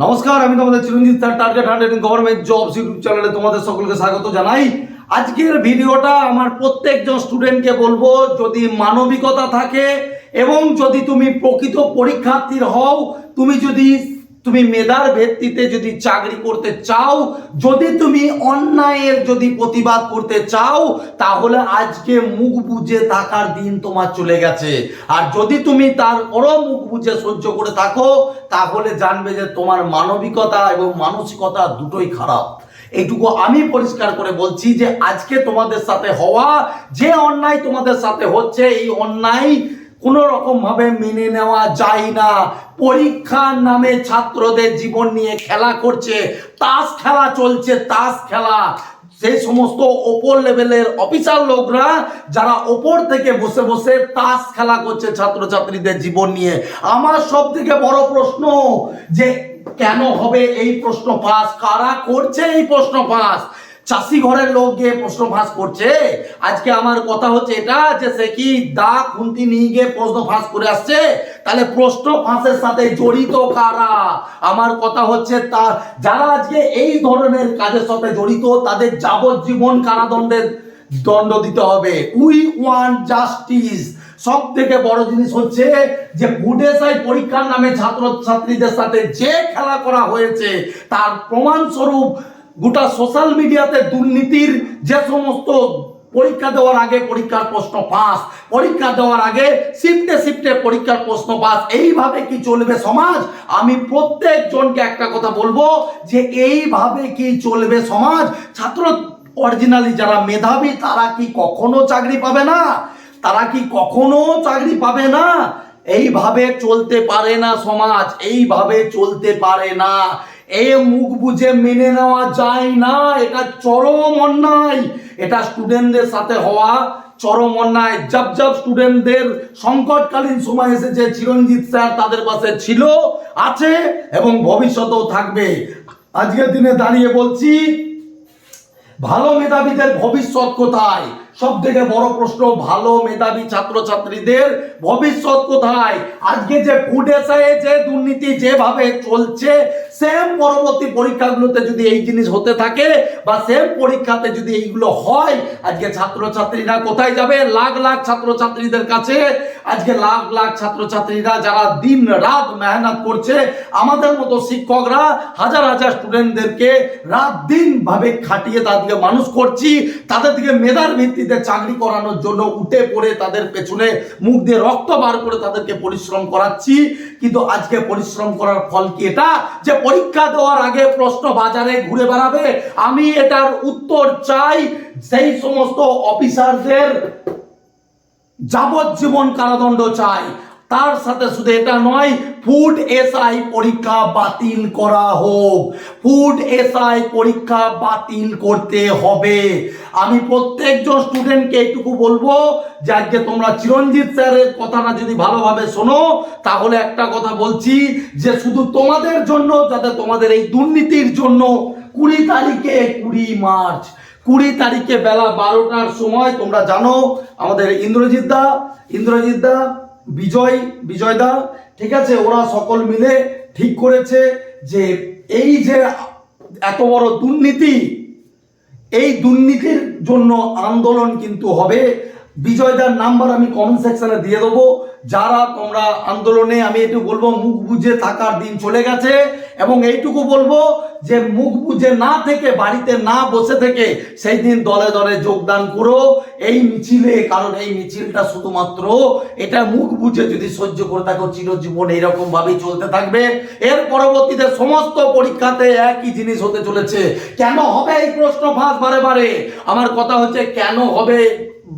নমস্কার, আমি তোমাদের Chiranjit sir target hundred government job YouTube চ্যানেলে তোমাদের সকলকে স্বাগত জানাই। আজকের ভিডিওটা আমার প্রত্যেকজন স্টুডেন্টকে বলব, যদি মানবিকতা থাকে এবং যদি তুমি প্রকৃত পরীক্ষার্থীর হও, তুমি যদি তুমি মেধার ভিত্তিতে যদি চাকরি করতে চাও, যদি তুমি অন্যায়ের যদি প্রতিবাদ করতে চাও, তাহলে আজকে মুখ বুজে থাকার দিন তোমার চলে গেছে। আর যদি তুমি তার ওরও মুখ বুজে সহ্য করে থাকো, তাহলে জানবে যে তোমার মানবিকতা এবং মানসিকতা দুটোই খারাপ। এইটুকু আমি পরিষ্কার করে বলছি যে আজকে তোমাদের সাথে হওয়া, যে অন্যায় তোমাদের সাথে হচ্ছে, এই অন্যায় কোনো রকম ভাবে মেনে নেওয়া যায় না। পরীক্ষার নামে ছাত্রদের জীবন নিয়ে খেলা করছে, তাস খেলা চলছে, তাস খেলা। সেই সমস্ত ওপর লেভেলের অফিসার লোকরা যারা ওপর থেকে বসে বসে তাস খেলা করছে ছাত্রছাত্রীদের জীবন নিয়ে। আমার সব থেকে বড় প্রশ্ন যে কেন হবে এই প্রশ্ন ফাঁস কারা করছে এই প্রশ্ন ফাঁস চাষি ঘরের লোক গিয়ে প্রশ্ন ফাঁস করছে। আজকে আমার কথা হচ্ছে এটা যে সে কি দা খুন্তি নিয়ে গিয়ে প্রশ্ন ফাঁস করে আসছে? তাহলে প্রশ্ন ফাঁসের সাথে জড়িত কারা? আমার কথা হচ্ছে তা, যারা আজকে এই ধরনের কাজের সাথে জড়িত, তাদের যাবজ্জীবন কারাদণ্ডের দণ্ড দিতে হবে। We want justice. সব থেকে বড় জিনিস হচ্ছে যে বুডেসাই পরীক্ষার নামে ছাত্র ছাত্রীদের সাথে যে খেলা করা হয়েছে, তার প্রমাণস্বরূপ গোটা সোশ্যাল মিডিয়াতে দুর্নীতির যে সমস্ত পরীক্ষা দেওয়ার আগে পরীক্ষার প্রশ্ন পাস, পরীক্ষা দেওয়ার আগে শিফটে শিফটে পরীক্ষার প্রশ্ন পাস, এইভাবে কি চলবে সমাজ? আমি প্রত্যেকজনকে একটা কথা বলব যে এইভাবে কি চলবে সমাজ? ছাত্র অরিজিনালি যারা মেধাবী, তারা কি কখনো চাকরি পাবে না? তারা কি কখনো চাকরি পাবে না? এইভাবে চলতে পারে না সমাজ, এইভাবে চলতে পারে না। এ মুখ বুঝে মেনে নেওয়া যায় না, এটা চরম অন্যায়। এটা স্টুডেন্টদের সাথে হওয়া চরম অন্যায়। জব জব স্টুডেন্টদের সংকটকালীন সময় এসেছে চিরঞ্জিত স্যার, তাদের পাশে ছিল, আছে এবং ভবিষ্যতেও থাকবে। আজকের দিনে দাঁড়িয়ে বলছি, ভালো মেধাবীদের ভবিষ্যৎ কোথায়? সব থেকে বড় প্রশ্ন, ভালো মেধাবী ছাত্রছাত্রীদের ভবিষ্যৎ কোথায়? আজকে যে ফুড যে দুর্নীতি যেভাবে চলছে সেম পরবর্তী পরীক্ষাগুলোতে যদি এই জিনিস হতে থাকে বা সেম পরীক্ষাতে যদি এইগুলো হয়, আজকে ছাত্রছাত্রীরা কোথায় যাবে? লাখ লাখ ছাত্রছাত্রীদের কাছে। আজকে লাখ লাখ ছাত্রছাত্রীরা যারা দিন রাত মেহনত করছে, আমাদের মতো শিক্ষকরা হাজার হাজার স্টুডেন্টদেরকে রাত দিন ভাবে খাটিয়ে তাদেরকে মানুষ করছি, তাদের দিকে মেধার ভিত্তিতে চাকরি করানোর জন্য উঠে পড়ে তাদের পেছনে মুখ দিয়ে রক্ত বার করে তাদেরকে পরিশ্রম করাচ্ছি। কিন্তু আজকে পরিশ্রম করার ফল কি এটা? যে পরীক্ষা দেওয়ার আগে প্রশ্ন বাজারে ঘুরে বেড়াবে। আমি এটার উত্তর চাই সেই সমস্ত অফিসারদের যাবজ্জীবন কারাদণ্ড চাই। তার সাথে শুধু এটা নয় ফুড এসআই পরীক্ষা বাতিল করা হোক। ফুড এসআই পরীক্ষা বাতিল করতে হবে। আমি প্রত্যেকজন স্টুডেন্টকে এইটুকু বলব, যে আজকে তোমরা চিরঞ্জিত স্যারের কথাটা যদি ভালোভাবে শোনো, তাহলে একটা কথা বলছি, যে শুধু তোমাদের জন্য, যাতে তোমাদের এই দুর্নীতির জন্য কুড়ি তারিখে কুড়ি মার্চ, কুড়ি তারিখে বেলা বারোটার সময় তোমরা জানো, আমাদের ইন্দ্রজিৎ দা ইন্দ্রজিৎ দা বিজয় বিজয়দা ঠিক আছে? ওরা সকল মিলে ঠিক করেছে যে এই যে এত বড় দুর্নীতি, এই দুর্নীতির জন্য আন্দোলন কিন্তু হবে। বিজয়দার নাম্বার আমি কমেন্ট সেকশনে দিয়ে দেবো। যারা তোমরা আন্দোলনে, আমি একটু বলব, মুখ বুঝে থাকার দিন চলে গেছে এবং এইটুকু বলব যে মুখ বুঝে না থেকে, বাড়িতে না বসে থেকে সেই দিন দলে দলে যোগদান করো। এই মিছিলে, কারণ এই মিছিলটা শুধুমাত্র এটা মুখ বুঝে যদি সহ্য করে থাকো, চিরজীবন এইরকম ভাবেই চলতে থাকবে। এর পরবর্তীতে সমস্ত পরীক্ষাতে একই জিনিস হতে চলেছে। কেন হবে এই প্রশ্ন ফাঁস বারে বারে? আমার কথা হচ্ছে, কেন হবে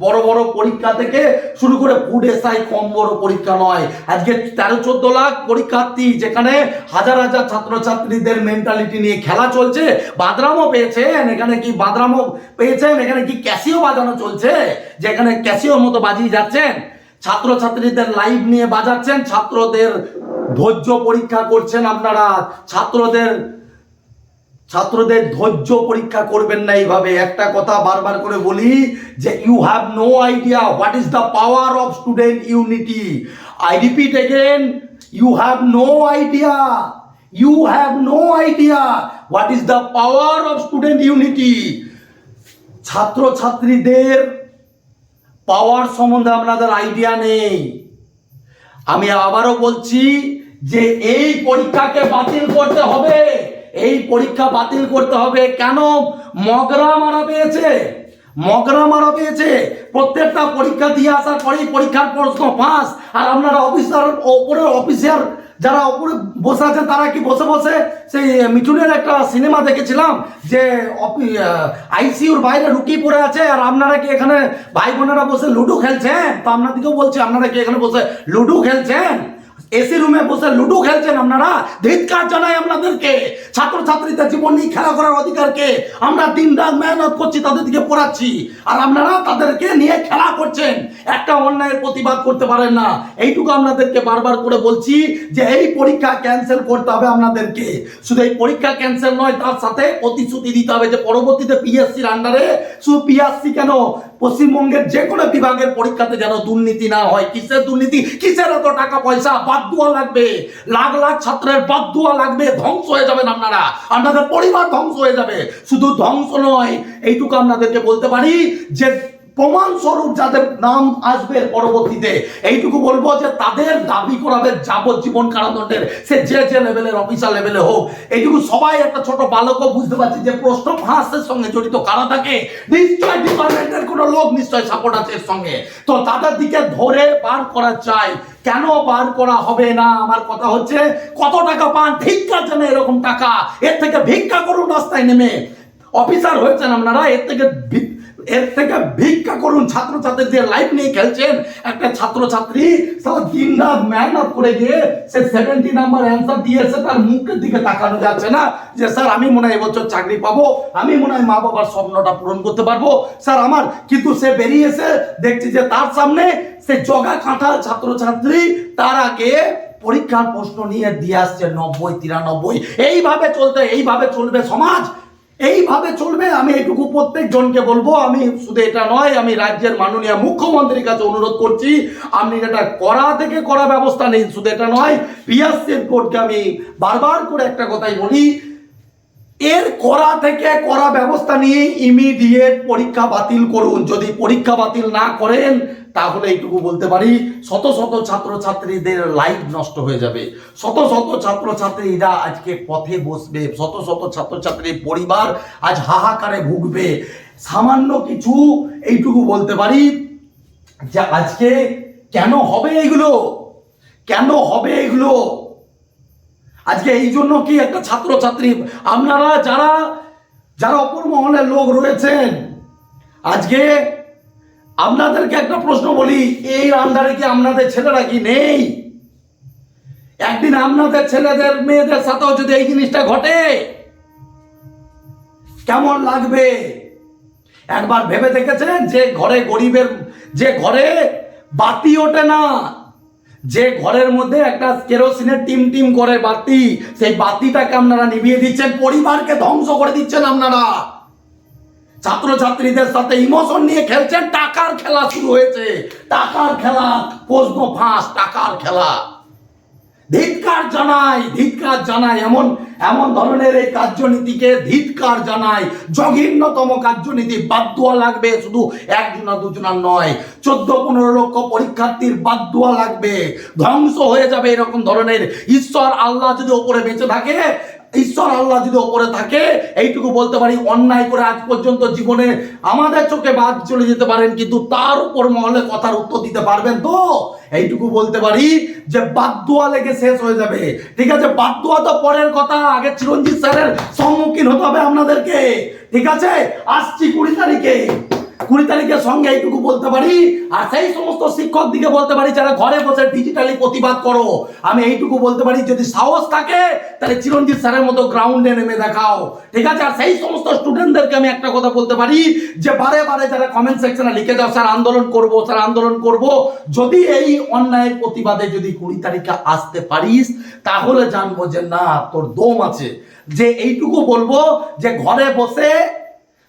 বড় বড় পরীক্ষা থেকে শুরু করে ফুড এসআই কম বড় পরীক্ষা নয়। আজকে তেরো, চোদ্দ লাখ পরীক্ষার্থী যেখানে হাজার হাজার ছাত্রছাত্রীদের মেন্টালিটি নিয়ে খেলা চলছে। বাদরামও পেয়েছেন, এখানে কি বাদরামও পেয়েছেন, এখানে কি ক্যাসিও বাজানো চলছে? যেখানে ক্যাসিওর মতো বাজিয়ে যাচ্ছেন। ছাত্রছাত্রীদের লাইভ নিয়ে বাজাচ্ছেন, ছাত্রদের ধৈর্য পরীক্ষা করছেন আপনারা। ছাত্রদের ছাত্রদের ধৈর্য পরীক্ষা করবেন না এইভাবে। একটা কথা বারবার করে বলি যে you have no idea what is the power of student unity I repeat again you have no idea you have no idea what is the power of student unity ছাত্র ছাত্রীদের পাওয়ার সম্বন্ধে আপনাদের আইডিয়া নেই। আমি আবারও বলছি যে এই পরীক্ষাকে বাতিল করতে হবে। এই পরীক্ষা বাতিল করতে হবে। কেন? মগরা মারা পেয়েছে। মগরা মারা পেয়েছে। প্রত্যেকটা পরীক্ষা দিয়ে আসার পরেই পরীক্ষার প্রশ্ন পাস আর আপনারা অফিসার ওপরের অফিসার যারা ওপরে বসে আছে তারা কি বসে বসে সেই মিঠুনের একটা সিনেমা দেখেছিলাম, যে আইসিউর বাইরে লুকিয়ে পড়ে আছে। আর আপনারা কি এখানে ভাই বোনেরা বসে লুডো খেলছেন? তো আপনাদেরকেও বলছি, আপনারা কি এখানে বসে লুডো খেলছেন? এসি রুমে বসে লুডো খেলছেন আপনারা? ধিৎকার জানাই আপনাদেরকে। ছাত্রছাত্রীদের জীবন নিয়ে খেলা করার অধিকারকে আমরা দিন রাত মেহনত করছি তাদেরকে পড়াচ্ছি। আর আপনারা তাদেরকে নিয়ে খেলা করছেন। একটা অন্যায়ের প্রতিবাদ করতে পারেন না। এইটুকু আপনাদেরকে বারবার করে বলছি যে এই পরীক্ষা ক্যান্সেল করতে হবে আপনাদেরকে। শুধু এই পরীক্ষা ক্যান্সেল নয়, তার সাথে প্রতিশ্রুতি দিতে হবে যে পরবর্তীতে পিএসসির আন্ডারে শুধু পিএসসি কেন? পশ্চিমবঙ্গের যে কোনো বিভাগের পরীক্ষাতে যেন দুর্নীতি না হয়। কিসের দুর্নীতি? কিসের এত টাকা পয়সা? বাদ বাদুয়া লাগবে। লাখ লাখ ছাত্রের বাদ বাদুয়া লাগবে। ধ্বংস হয়ে যাবেন আপনারা। আপনাদের পরিবার ধ্বংস হয়ে যাবে। শুধু ধ্বংস নয়, এইটুকু আপনাদেরকে বলতে পারি যে প্রমাণ স্বরূপ যাদের নাম আসবে পরবর্তীতে। এইটুকু বলব যে তাদের দাবি করাবে যাবজ্জীবন কারাদণ্ডের। সে যে যে লেভেলের অফিসার লেভেলে হোক। এইটুকু সবাই একটা ছোট বালকও বুঝতে পারছে যে প্রশ্ন ফাঁসের সঙ্গে জড়িত কারা থাকে? নিশ্চয় ডিপার্টমেন্টের কোনো লোক নিশ্চয় সাপোর্ট আছে এর সঙ্গে। তো তাদের দিকে ধরে বার করা চাই। কেন বার করা হবে না? আমার কথা হচ্ছে, কত টাকা পান? ভিক্ষা যেন এরকম টাকা? এর থেকে ভিক্ষা করুন রাস্তায় নেমে। অফিসার হয়েছেন আপনারা, এর থেকে এর থেকে ভিক্ষা করুন ছাত্রছাত্রীদের লাইফ নিয়ে খেলছেন। একটা ছাত্রছাত্রী সারা দিন রাত মেহনত করে গিয়ে সে সেভেন্টি নাম্বার অ্যান্সার দিয়েছে তার মুখের দিকে তাকানো যাচ্ছে না। যে, স্যার, আমি মনে হয় এবছর চাকরি পাবো। আমি মনে হয় মা বাবার স্বপ্নটা পূরণ করতে পারব। স্যার, আমার কিন্তু সে বেরিয়েছে দেখছি যে তার সামনে সে জগা কাঁঠাল ছাত্রছাত্রী তার আগে পরীক্ষার প্রশ্ন নিয়ে দিয়ে আসছে নব্বই, তিরানব্বই। এইভাবে চলতে, এইভাবে চলবে সমাজ। এইভাবে চলবে, আমি এইটুকু প্রত্যেক জনকে বলব, আমি শুধু এটা নয়, আমি রাজ্যের মাননীয় মুখ্যমন্ত্রীর কাছে অনুরোধ করছি, আপনি এটা করা থেকে করা ব্যবস্থা নেই শুধু এটা নয় পিয়াসের কোর্টকে আমি বারবার করে একটা কথাই বলি, এর করা থেকে করা ব্যবস্থা নিয়ে ইমিডিয়েট পরীক্ষা বাতিল করুন, যদি পরীক্ষা বাতিল না করেন তাহলে এইটুকু বলতে পারি, শত শত ছাত্রছাত্রীদের লাইফ নষ্ট হয়ে যাবে। শত শত ছাত্রছাত্রীরা আজকে পথে বসবে, শত শত ছাত্রছাত্রীর পরিবার আজ হাহাকারে ভুগবে। সামান্য কিছু এইটুকু বলতে পারি, যে আজকে কেন হবে এগুলো? কেন হবে এগুলো? আজকে এই জন্য কি একটা ছাত্রছাত্রী, আপনারা যারা যারা অপর মহলের লোক রয়েছেন, আজকে আপনাদেরকে একটা প্রশ্ন বলি, এই আন্ডারে কি আপনাদের ছেলেরা কি নেই? একদিন আপনাদের ছেলেদের, মেয়েদের সাথেও যদি এই জিনিসটা ঘটে, কেমন লাগবে? একবার ভেবে দেখেছেন যে ঘরে গরিবের, যে ঘরে বাতি ওঠে না? যে ঘরের মধ্যে একটা কেরোসিনের টিম টিম করে বাতি, সেই বাতিটাকে আপনারা নিভিয়ে দিচ্ছেন, পরিবারকে ধ্বংস করে দিচ্ছেন আপনারা। ছাত্রছাত্রীদের সাথে ইমোশন নিয়ে খেলছেন, টাকার খেলা শুরু হয়েছে। টাকার খেলা, প্রশ্ন ফাঁস, টাকার খেলা। ধিৎকার জানাই ধিৎকার জানাই, এমন এমন ধরনের এই কার্যনীতিকে ধিৎকার জানাই। জঘন্যতম কার্যনীতি, বাদ দোয়া লাগবে, শুধু একজনা দুজনা নয়। চোদ্দ, পনেরো লক্ষ পরীক্ষার্থীর বাদ দোয়া লাগবে। ধ্বংস হয়ে যাবে এরকম ধরনের। ঈশ্বর, আল্লাহ যদি ওপরে বেঁচে থাকে ঈশ্বর আল্লাহ যদি ওপরে থাকে, এইটুকু বলতে পারি, অন্যায় করে আজ পর্যন্ত জীবনে আমাদের চোখে বাদ চলে যেতে পারেন, কিন্তু তার উপর মহলে কথার উত্তর দিতে পারবেন তো? এইটুকু বলতে পারি যে বাদুয়া লেগে শেষ হয়ে যাবে। ঠিক আছে বাদুয়া তো পরের কথা, আগে চিরঞ্জিত স্যারের সম্মুখীন হতে হবে আপনাদেরকে। ঠিক আছে, আসছি কুড়ি তারিখে। কুড়ি তারিখের সঙ্গে এইটুকু বলতে পারি, আর সেই সমস্ত শিক্ষক দিকে বলতে পারি যারা ঘরে বসে ডিজিটালি প্রতিবাদ করো। আমি এইটুকু বলতে পারি, যদি সাহস থাকে, তাহলে চিরঞ্জিত স্যারের মতো গ্রাউন্ডে নেমে দেখাও। ঠিক আছে? আর সেই সমস্ত স্টুডেন্টদেরকে আমি একটা কথা বলতে পারি, যে বারে বারে যারা কমেন্ট সেকশনে লিখে যাও স্যার, আন্দোলন করব, স্যার, আন্দোলন করব। যদি এই অন্যায়ের প্রতিবাদে যদি কুড়ি তারিখে আসতে পারিস, তাহলে জানব যে না, তোর দম আছে। যে এইটুকু বলব, যে ঘরে বসে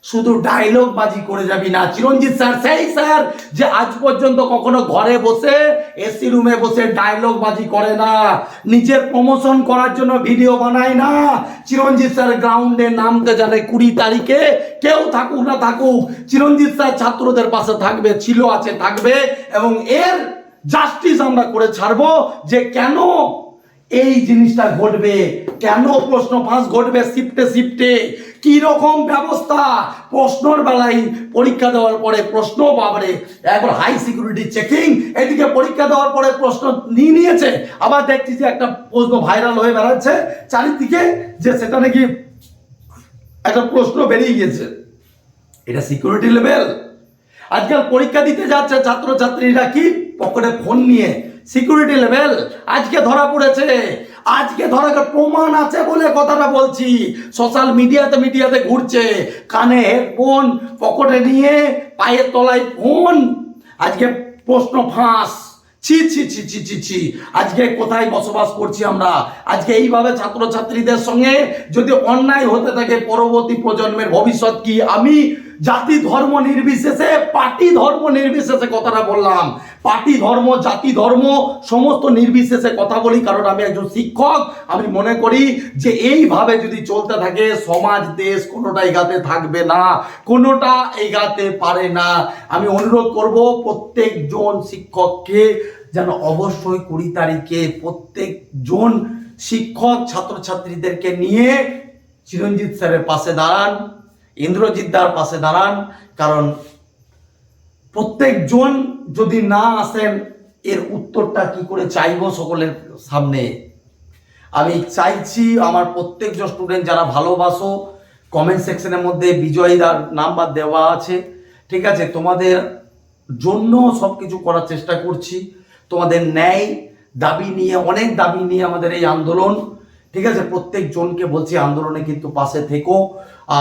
শুধু ডায়লগ বাজি করে যাবি না। চিরঞ্জিত স্যার, সেই স্যার যে আজ পর্যন্ত কখনো ঘরে বসে এসি রুমে বসে ডায়লগ বাজি করে না। নিজের প্রমোশন করার জন্য ভিডিও বানায় না। চিরঞ্জিত স্যার গ্রাউন্ডে নামতে জানে কুড়ি তারিখে। কেউ থাকুক না থাকুক, চিরঞ্জিত স্যার ছাত্রদের পাশে থাকবে, ছিল, আছে, থাকবে, এবং এর জাস্টিস আমরা করে ছাড়বো যে কেন এই জিনিসটা ঘটবে, কেন প্রশ্ন ফাঁস ঘটবে শিফটে শিফটে কি রকম ব্যবস্থা? প্রশ্নর বেলায় পরীক্ষা দেওয়ার পরে প্রশ্ন, বাবরে, একবার হাই সিকিউরিটি চেকিং এদিকে পরীক্ষা দেওয়ার পরে প্রশ্ন নিয়ে নিয়েছে। আবার দেখছি যে একটা প্রশ্ন ভাইরাল হয়ে বেড়াচ্ছে, চারিদিকে যে সেটা নাকি একটা প্রশ্ন বেরিয়ে গিয়েছে। এটা সিকিউরিটি লেভেল আজকাল পরীক্ষা দিতে যাচ্ছে ছাত্রছাত্রীরা কি? পকেটে ফোন নিয়ে। সিকিউরিটি লেভেল আজকে ধরা পড়েছে আজকে ধরো প্রমাণ আছে বলে কথাটা বলছি। সোশ্যাল মিডিয়াতে মিডিয়াতে ঘুরছে। কানে হেডফোন পকেটে নিয়ে পায়ের তলায় ফোন আজকে প্রশ্ন ফাঁস। ছি ছি ছি ছি ছি ছি। আজকে কোথায় বসবাস করছি আমরা? আজকে এইভাবে ছাত্রছাত্রীদের সঙ্গে যদি অন্যায় হতে থাকে পরবর্তী প্রজন্মের ভবিষ্যৎ কি আমি জাতি ধর্ম নির্বিশেষে পার্টি ধর্ম নির্বিশেষে কথাটা বললাম। পার্টি ধর্ম, জাতি ধর্ম সমস্ত নির্বিশেষে কথা বলি, কারণ আমি একজন শিক্ষক। আমি মনে করি যে এইভাবে যদি চলতে থাকে, সমাজ, দেশ কোনোটা এগাতে থাকবে না, কোনোটা এগাতে পারে না। আমি অনুরোধ করব প্রত্যেকজন শিক্ষককে যেন অবশ্যই কুড়ি তারিখে প্রত্যেকজন শিক্ষক, ছাত্রছাত্রীদেরকে নিয়ে চিরঞ্জিত স্যারের পাশে দাঁড়ান। ইন্দ্রজিৎ দার পাশে দাঁড়ান, কারণ প্রত্যেকজন যদি না আসেন, এর উত্তরটা কি করে চাইব সকলের সামনে? আমি চাইছি আমার প্রত্যেকজন স্টুডেন্ট যারা ভালোবাসো কমেন্ট সেকশনের মধ্যে বিজয়ীদার নাম্বার দেওয়া আছে। ঠিক আছে, তোমাদের জন্য সব কিছু করার চেষ্টা করছি। তোমাদের ন্যায় দাবি নিয়ে, অনেক দাবি নিয়ে আমাদের এই আন্দোলন ঠিক আছে, প্রত্যেকজনকে বলছি আন্দোলনে কিন্তু পাশে থেকো।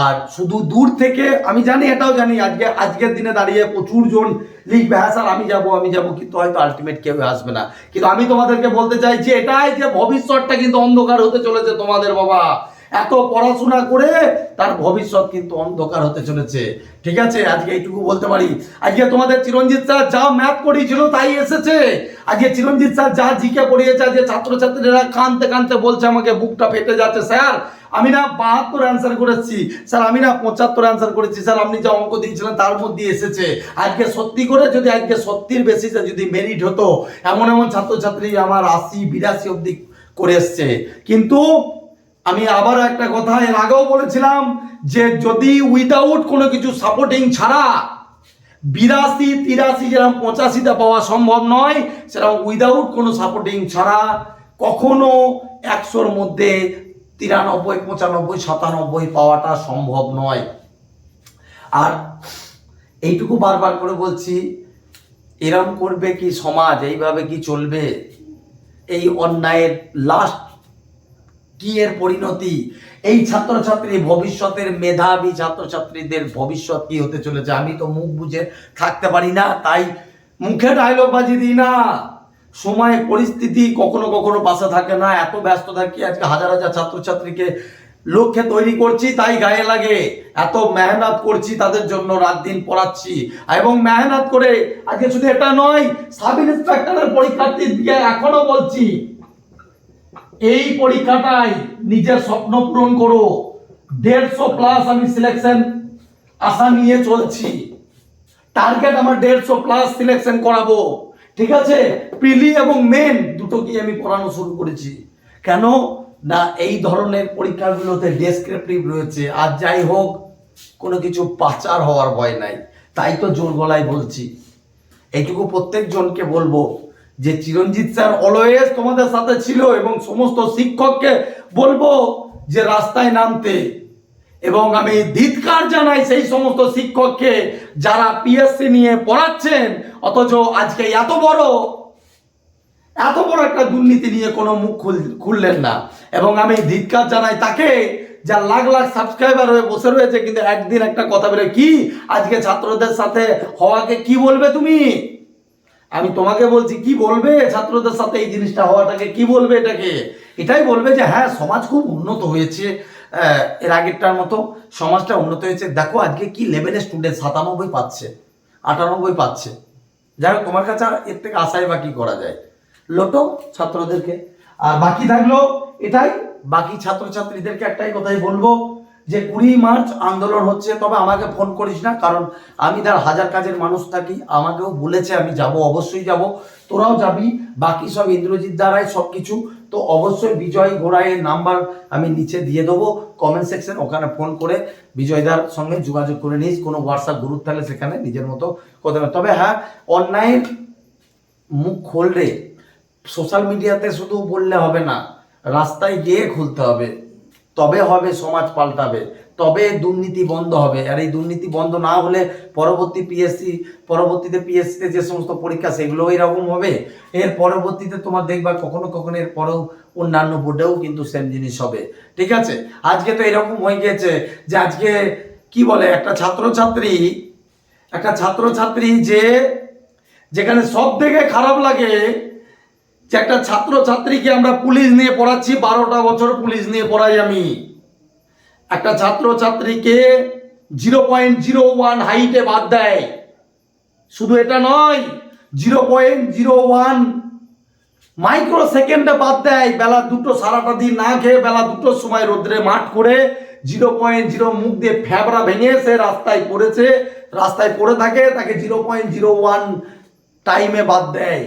আর শুধু দূর থেকে, আমি জানি, এটাও জানি, আজকে আজকের দিনে দাঁড়িয়ে প্রচুর জন লিখবে হ্যাঁ স্যার, আমি যাব আমি যাব, কিন্তু হয়তো আলটিমেট কেউ আসবে না। কিন্তু আমি তোমাদেরকে বলতে চাইছি এটাই যে ভবিষ্যৎটা কিন্তু অন্ধকার হতে চলেছে তোমাদের, বাবা। এত পড়াশোনা করে তার ভবিষ্যৎ কিন্তু অন্ধকার হতে চলেছে। ঠিক আছে? আজকে এইটুকু বলতে পারি। আজকে তোমাদের চিরঞ্জিত স্যার যা ম্যাথ পড়িয়েছিল তাই এসেছে। আজকে চিরঞ্জিত স্যার যা জিকে পড়িয়েছে, আজকে ছাত্রছাত্রীরা কানতে কানতে বলছে আমাকে, বুকটা ফেটে যাচ্ছে স্যার। আমি না বাহাত্তর অ্যান্সার করেছি। স্যার, আমি না পঁচাত্তর অ্যান্সার করেছি। স্যার, আপনি যা অঙ্ক দিয়েছিলেন তার মধ্যে এসেছে। আজকে সত্যি করে যদি আজকে সত্যির বেসিসে যদি মেরিট হতো, এমন এমন ছাত্রছাত্রী আমার আশি, বিরাশি অব্দি করে এসছে। কিন্তু আমি আবার একটা কথা, এর আগেও বলেছিলাম যে যদি উইদাউট কোনো কিছু সাপোর্টিং ছাড়া বিরাশি, তিরাশি যেরকম পঁচাশিতে পাওয়া সম্ভব নয়, সেরকম উইদাউট কোনো সাপোর্টিং ছাড়া কখনো একশোর মধ্যে তিরানব্বই, পঁচানব্বই, সাতানব্বই পাওয়াটা সম্ভব নয়। আর এইটুকু বারবার করে বলছি, এরম করবে কি সমাজ? এইভাবে কি চলবে? এই অন্যায়ের লাস্ট কি এর পরিণতি? এই ছাত্রছাত্রী ভবিষ্যতের মেধাবী ছাত্রছাত্রীদের ভবিষ্যৎ কি হতে চলেছে? আমি তো মুখ বুঝে থাকতে পারি না, তাই মুখে ডায়লগ বাজি দিই না। সময় পরিস্থিতি কখনো কখনো পাশে থাকে না, এত ব্যস্ত থাকি আজকে হাজার হাজার ছাত্রছাত্রীকে লক্ষ্যে তৈরি করছি, তাই গায়ে লাগে। এত মেহনত করছি তাদের জন্য, রাত দিন পড়াচ্ছি। এবং মেহনত করে আজকে শুধু এটা নয় সাব ইন্সপেক্টরের পরীক্ষার্থীকে এখনও বলছি। এই পরীক্ষাটাই নিজের স্বপ্ন পূরণ করো। দেড়শো প্লাস আমি সিলেকশন আশা নিয়ে চলছি। টার্গেট আমার দেড়শো প্লাস সিলেকশন করাবো। ঠিক আছে? প্রিলি এবং মেন দুটো কি আমি পড়ানো শুরু করেছি। কেন? না, এই ধরনের পরীক্ষাগুলোতে ডেসক্রিপটিভ রয়েছে। আর যাই হোক, কোনো কিছু পাচার হওয়ার ভয় নাই। তাই তো জোর গলায় বলছি। এইটুকু প্রত্যেকজনকে বলব যে চিরঞ্জিত স্যার অলওয়েজ তোমাদের সাথে ছিল এবং সমস্ত শিক্ষককে বলব যে রাস্তায় নামতে। এবং আমি ধিৎকার জানাই সেই সমস্ত শিক্ষককে যারা পিএসসি নিয়ে পড়াচ্ছেন, অথচ আজকে এত বড় এত বড় একটা দুর্নীতি নিয়ে কোনো মুখ খুল- খুললেন না। এবং আমি ধিৎকার জানাই তাকে যা লাখ লাখ সাবস্ক্রাইবার হয়ে বসে রয়েছে, কিন্তু একদিন একটা কথা বলে, কি? আজকে ছাত্রদের সাথে হওয়াকে কি বলবে তুমি? আমি তোমাকে বলছি, কি বলবে ছাত্রদের সাথে এই জিনিসটা হওয়াটাকে? কি বলবে এটাকে? এটাই বলবে যে হ্যাঁ সমাজ খুব উন্নত হয়েছে এর আগেরটার মতো। সমাজটা উন্নত হয়েছে। দেখো আজকে কি লেভেলের স্টুডেন্ট সাতানব্বই পাচ্ছে, আটানব্বই পাচ্ছে। যাই হোক, তোমার কাছে এর থেকে আশাই বা কি করা যায়। লোটো ছাত্রদেরকে। আর বাকি থাকল এটাই। বাকি ছাত্রছাত্রীদেরকে একটাই কথাই বলব যে কুড়ি মার্চ আন্দোলন হচ্ছে, তবে আমাকে ফোন করিস না, কারণ আমি তার হাজার কাজের মানুষ থাকি, আমাকেও বলেছে আমি যাব, অবশ্যই যাব। তোরাও যাবি, বাকি সব ইন্দ্রজিৎ দ্বারাই সব কিছু। তো অবশ্যই বিজয় গোড়াইয়ের নাম্বার আমি নিচে দিয়ে দেবো কমেন্ট সেকশন ওখানে ফোন করে বিজয়দার সঙ্গে যোগাযোগ করে নিস, কোনো হোয়াটসঅ্যাপ গ্রুপ থাকলে সেখানে নিজের মতো করতে পারে তবে হ্যাঁ অন্যায়ের মুখ খুললে সোশ্যাল মিডিয়াতে শুধু বললে হবে না, রাস্তায় গিয়ে খুলতে হবে। তবে হবে সমাজ পাল্টাবে, তবে দুর্নীতি বন্ধ হবে। আর এই দুর্নীতি বন্ধ না হলে পরবর্তী পিএসসি পরবর্তীতে পিএসসিতে যে সমস্ত পরীক্ষা সেগুলো এরকম হবে। এর পরবর্তীতে তোমার দেখবা কখনো কখনো এর পরেও অন্যান্য বোর্ডেও কিন্তু সেম জিনিস হবে। ঠিক আছে? আজকে তো এরকম হয়ে গিয়েছে যে আজকে কি বলে? একটা ছাত্রছাত্রী একটা ছাত্রছাত্রী যে যেখানে সব থেকে খারাপ লাগে যে একটা ছাত্র ছাত্রীকে আমরা পুলিশ নিয়ে পড়াচ্ছি, বারোটা বছর পুলিশ নিয়ে পড়াই আমি। একটা ছাত্র ছাত্রীকে জিরো পয়েন্ট জিরো ওয়ান হাইটে বাদ দেয়। শুধু এটা নয়, zero point zero one micro সেকেন্ডে বাদ দেয়। বেলা দুটো সারাটা দিন না খেয়ে বেলা দুটোর সময় রোদ্রে মাঠ করে জিরো পয়েন্ট জিরো মুখ দিয়ে ফ্যাবরা ভেঙে সে রাস্তায় পড়েছে। রাস্তায় পড়ে থাকে, তাকে জিরো পয়েন্ট জিরো ওয়ান টাইমে বাদ দেয়।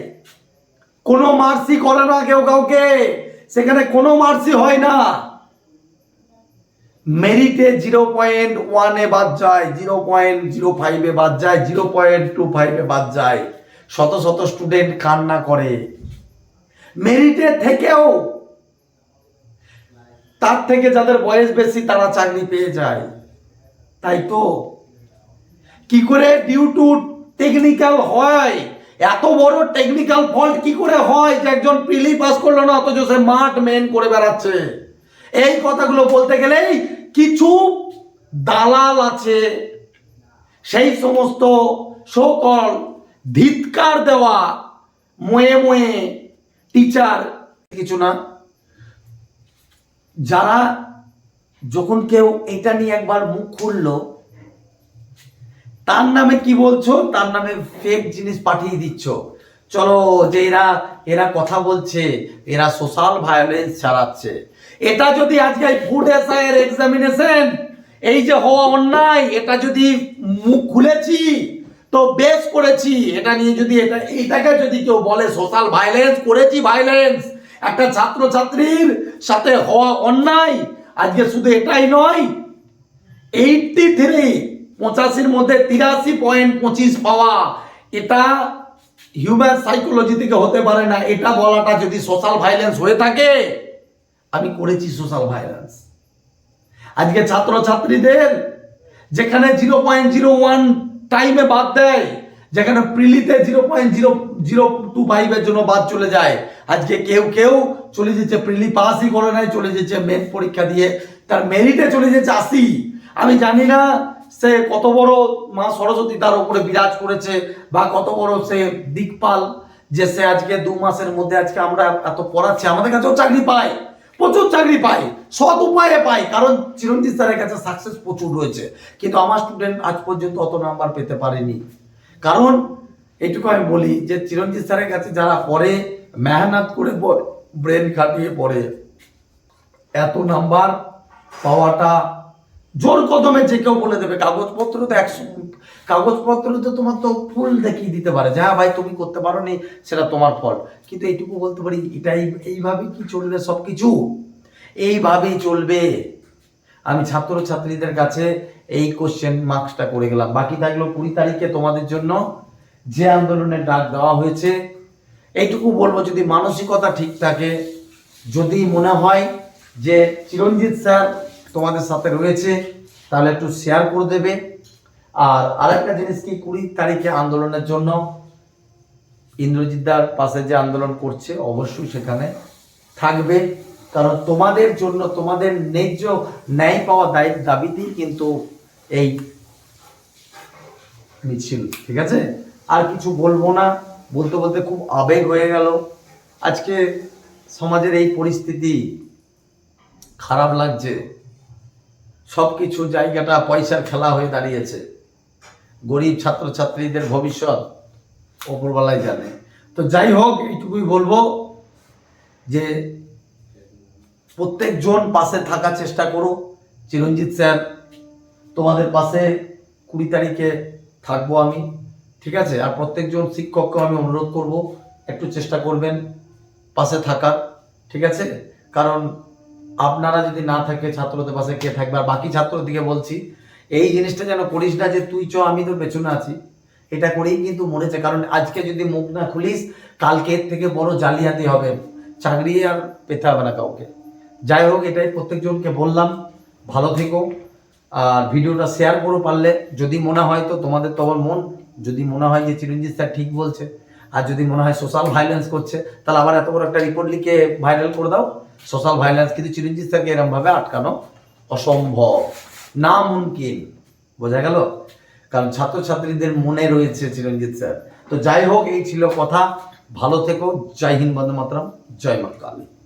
কোনো মার্সি করে না কেউ কাউকে। সেখানে কোনো মার্সি হয় না। মেরিটে জিরো পয়েন্ট ওয়ানে বাদ যায়, জিরো পয়েন্ট জিরো ফাইভে বাদ যায়, জিরো পয়েন্ট টু ফাইভে বাদ যায়। শত শত স্টুডেন্ট কান্না করে। মেরিটে থেকেও তার থেকে যাদের বয়স বেশি, তারা চাকরি পেয়ে যায়। তাই তো? কি করে? ডিউ টু টেকনিক্যাল হয়। এত বড় টেকনিক্যাল ফল্ট কি করে হয় যে একজন প্রিলি পাস করল না, অথচ সে মাঠ মেন করে বেড়াচ্ছে? এই কথাগুলো বলতে গেলেই কিছু দালাল আছে, সেই সমস্ত সকল ধিৎকার দেওয়া, ময়ে ময়ে টিচার কিছু না। যারা যখন কেউ এটা নিয়ে একবার মুখ খুললো তার নামে কি বলছো? তার নামে ফেক জিনিস পাঠিয়ে দিচ্ছ। চলো, যে এরা এরা কথা বলছে, এরা সোশ্যাল ভায়োলেন্স চালাচ্ছে। এটা যদি আজকে ফুড এসআইয়ের এক্সামিনেশন এই যে হওয়া অন্যায়, এটা যদি মুখ খুলেছি, তো বেশ করেছি। এটা নিয়ে যদি এটা, এইটাকে যদি কেউ বলে সোশ্যাল ভায়োলেন্স করেছি ভায়োলেন্স একটা ছাত্র ছাত্রীর সাথে হওয়া অন্যায়, আজকে শুধু এটাই নয় এইটটি থ্রি পঁচাশির মধ্যে তিরাশি পয়েন্ট পঁচিশ পাওয়া। এটা হিউম্যান সাইকোলজি থেকে হতে পারে না। এটা বলাটা যদি সোশ্যাল ভাইলেন্স হয়ে থাকে, আমি করেছি সোশ্যাল ভাইলেন্স আজকে ছাত্রছাত্রীদের যেখানে জিরো পয়েন্ট জিরো ওয়ান টাইমে বাদ দেয়, যেখানে প্রিলিতে zero point zero zero two ফাইভের জন্য বাদ চলে যায়, আজকে কেউ কেউ চলে যাচ্ছে প্রিলি পাসই করে নাই, চলে যাচ্ছে মেন পরীক্ষা দিয়ে, তার মেরিটে চলে যাচ্ছে আশি। আমি জানি না সে কত বড় মা সরস্বতী তার উপরে বিরাজ করেছে বা কত বড় সে দিকপাল যে সে আজকে দু মাসের মধ্যে আজকে আমরা এত পড়াচ্ছি, আমাদের কাছেও চাকরি পায়, প্রচুর চাকরি পাই সৎ উপায়ে পাই কারণ চিরঞ্জিত স্যারের কাছে সাকসেস প্রচুর রয়েছে। কিন্তু আমার স্টুডেন্ট আজ পর্যন্ত অত নাম্বার পেতে পারেনি। কারণ এইটুকু আমি বলি যে চিরঞ্জিত স্যারের কাছে যারা পড়ে, মেহনত করে ব্রেন খাটিয়ে পড়ে, এত নাম্বার পাওয়াটা জোর কদমে যে কেউ বলে দেবে, কাগজপত্র তো একশো, কাগজপত্র তো তোমার তো ফুল দেখিয়ে দিতে পারে। যে হ্যাঁ ভাই, তুমি করতে পারো নি সেটা তোমার ফল। কিন্তু এইটুকু বলতে পারি, এটাই এইভাবে কি চলবে সব কিছু এইভাবেই চলবে। আমি ছাত্র ছাত্রীদের কাছে এই কোশ্চেন মার্কসটা করে গেলাম। বাকি থাকল কুড়ি তারিখে তোমাদের জন্য যে আন্দোলনের ডাক দেওয়া হয়েছে, এইটুকু বলব, যদি মানসিকতা ঠিক থাকে, যদি মনে হয় যে, চিরঞ্জিত স্যার তোমাদের সাথে রয়েছে, তাহলে একটু শেয়ার করে দেবে। আর আরেকটা জিনিস কি, কুড়ি তারিখে আন্দোলনের জন্য ইন্দ্রজিৎদার পাশে যে আন্দোলন করছে, অবশ্যই সেখানে থাকবে। কারণ তোমাদের জন্য, তোমাদের ন্যায্য ন্যায় পাওয়া দায় দাবিতেই কিন্তু এই মিছিল, ঠিক আছে? আর কিছু বলব না, বলতে বলতে খুব আবেগ হয়ে গেল। আজকে সমাজের এই পরিস্থিতি খারাপ লাগছে। সব কিছু জায়গাটা পয়সার খেলা হয়ে দাঁড়িয়েছে। গরিব ছাত্রছাত্রীদের ভবিষ্যৎ ওপরবেলায় জানে। তো যাই হোক, এইটুকুই বলব যে প্রত্যেকজন পাশে থাকার চেষ্টা করো। চিরঞ্জিত স্যার, তোমাদের পাশে কুড়ি তারিখে থাকব আমি, ঠিক আছে? আর প্রত্যেকজন শিক্ষককে আমি অনুরোধ করব, একটু চেষ্টা করবেন পাশে থাকার, ঠিক আছে? কারণ আপনারা যদি না থাকে ছাত্রদের পাশে কে থাকবে? আর বাকি ছাত্রদিকে বলছি, এই জিনিসটা যেন করিস না যে তুই চ, আমি তোর পেছনে আছি। এটা করেই কিন্তু মরেছে। কারণ আজকে যদি মুখ না খুলিস, কালকে এর থেকে বড় জালিয়াতি হবে। চাকরি আর পেতে হবে না কাউকে। যাই হোক, এটাই প্রত্যেকজনকে বললাম। ভালো থেকো। আর ভিডিওটা শেয়ার করো পারলে। যদি মনে হয় তো তোমাদের তো আমার মন। যদি মনে হয় যে চিরঞ্জিত স্যার ঠিক বলছে, আর যদি মনে হয় সোশ্যাল ভাইলেন্স করছে, তাহলে আবার এত বড় একটা রিপোর্ট লিখে ভাইরাল করে দাও। সোশ্যাল ভাইলেন্স কিন্তু চিরঞ্জিত স্যারকে এরমভাবে আটকানো অসম্ভব। না মুমকিন, বোঝা গেল? কারণ ছাত্রছাত্রীদের মনে রয়েছে চিরঞ্জিত স্যার। তো যাই হোক, এই ছিল কথা। ভালো থেকো। জয় হিন্দ, বন্দে মাতরম। জয় মা